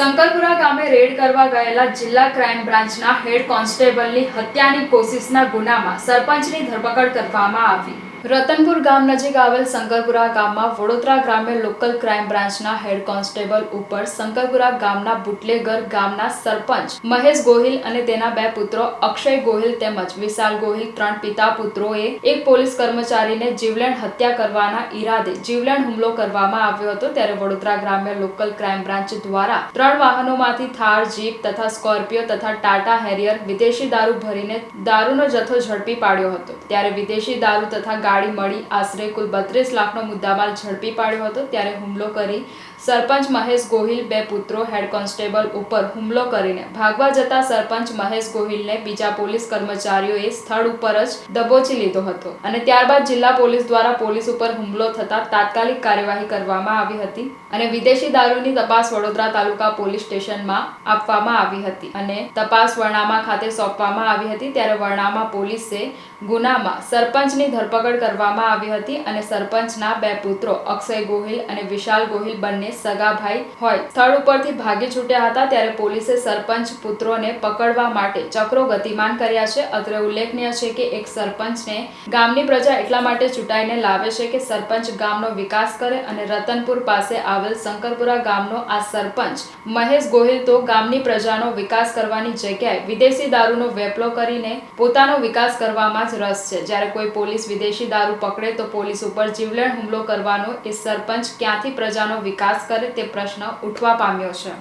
શંકરપુરા ગામે રેડ કરવા ગયેલા જિલ્લા ક્રાઇમ બ્રાન્ચના હેડ કોન્સ્ટેબલની હત્યાની કોશિશના ગુનામાં સરપંચની ધરપકડ કરવામાં આવી. રતનપુર ગામ નજીક આવેલ શંકરપુરા ગામમાં વડોદરા ગ્રામ્ય લોકલ ક્રાઇમ બ્રાન્ચના હેડ કોન્સ્ટેબલ ઉપર શંકરપુરા ગામના બુટલેગર ગામના સરપંચ મહેશ ગોહિલ અને તેના બે પુત્રો અક્ષય ગોહિલ તેમજ વિશાલ ગોહિલ ત્રણ પિતા પુત્રોએ એક પોલીસ કર્મચારીને જીવલેણ હત્યા કરવાના ઈરાદે જીવલેણ હુમલો કરવામાં આવ્યો હતો ત્યારે વડોદરા ગ્રામ્ય લોકલ ક્રાઇમ બ્રાન્ચ દ્વારા ત્રણ વાહનોમાંથી થાર, જીપ તથા સ્કોર્પિયો તથા ટાટા હેરિયર વિદેશી દારૂ ભરીને દારૂનો જથ્થો ઝડપી પાડ્યો હતો. ત્યારે વિદેશી દારૂ તથા ગાડી મળી. આશરે કુલ બત્રીસ લાખનો મુદ્દામાલ ઝડપી પાડ્યો હતો. ત્યારે હુમલો કરી સરપંચ મહેશ ગોહિલ, બે પુત્રો, હેડ કોન્સ્ટેબલ ઉપર હુમલો કરીને ભાગવા જતા સરપંચ મહેશ ગોહિલને બીજા પોલીસ કર્મચારીઓએ સ્થળ ઉપર જ દબોચી લીધો હતો અને ત્યારબાદ જિલ્લા પોલીસ દ્વારા પોલીસ ઉપર હુમલો થતા તાત્કાલિક કાર્યવાહી કરવામાં આવી હતી અને વિદેશી દારૂની તપાસ વડોદરા તાલુકા પોલીસ સ્ટેશનમાં આપવામાં આવી હતી અને તપાસ વર્ણામા ખાતે સોંપવામાં આવી હતી. ત્યારે વર્ણામા પોલીસે ગુનામાં સરપંચની ધરપકડ કરવામાં આવી હતી અને સરપંચના બે પુત્રો અક્ષય ગોહિલ અને વિશાલ ગોહિલ બંને સગાભાઈ હોય. સ્થળ ઉપરથી ભાગી છૂટ્યા હતા ત્યારે પોલીસે સરપંચ પુત્રોને પકડવા માટે ચક્રો ગતિમાન કર્યા છે. અત્રે ઉલ્લેખનીય છે કે એક સરપંચને ગામની પ્રજા એટલા માટે ચૂંટાઈને લાવે છે કે સરપંચ ગામનો વિકાસ કરે અને રતનપુર પાસે આવેલ શંકરપુરા ગામનો આ સરપંચ મહેશ ગોહિલ તો ગામની પ્રજાનો વિકાસ કરવાની જગ્યાએ વિદેશી દારૂનો વેપલો કરીને પોતાનો વિકાસ કરવામાં જ રસ છે. જ્યારે કોઈ પોલીસ વિદેશી દારૂ પકડે તો પોલીસ ઉપર જીવલેણ હુમલો કરવાનો એ સરપંચ ક્યાંથી પ્રજાનો વિકાસ કરે તે પ્રશ્ન ઉઠવા પામ્યો છે.